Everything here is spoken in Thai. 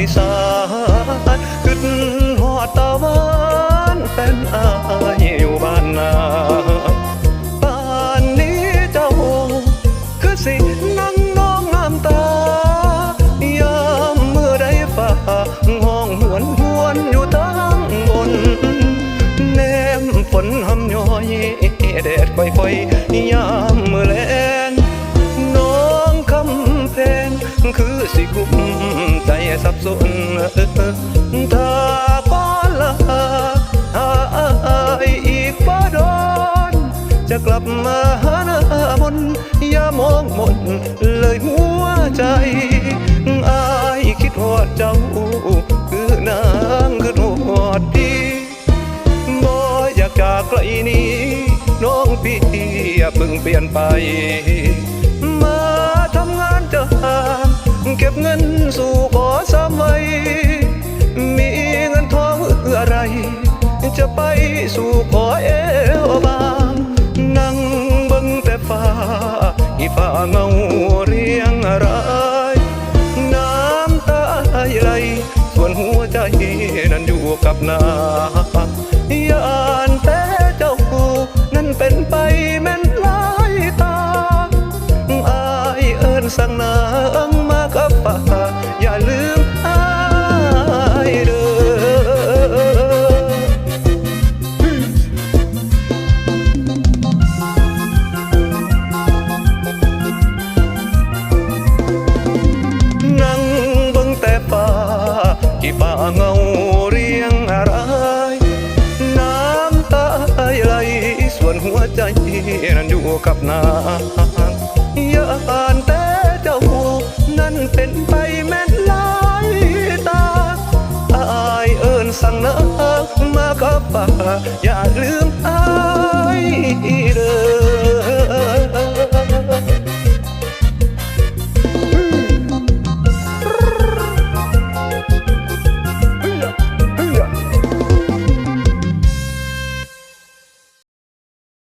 อีสานขึ้นหอดตะวันเป็นอายอยู่บ้านนาป่านนี้เจ้าคือสินั่งน้องน้ำตายามเมื่อใดฝ่าห้องหวนหวนอยู่ตั้งบนแนมฝนหำย้อยแดดค่อยๆยามเมื่อแล สับสนถ้าป้อนละหาอีกบ่โดนจะกลับมาหาหน้ามนอย่ามองหมนเลยหัวใจอายคิดฮอดเจ้าคือนางคือฮอดดีบ่อยากจากไกลนี้น้องพี่อย่าเพิ่งเปลี่ยนไป จะไปสู่ขอเอวบางนั่งเบิ่งแต่ฟ้าอีฟ้าเงาเรียงรายน้ำตาไหลส่วนหัวใจนั้นอยู่กับนาย่านแต่เจ้านั้นเป็นไปแม่นลายตาอายเอิญสั่งนาง ป่าเงาเรียงรายน้ำตาไหลส่วนหัวใจนั้นอยู่กับนางยาอ่านแต่เจ้านั่นเป็นไปแม่นลายตาอายเอิญสั่งนางมากับป่าอย่าลืมอา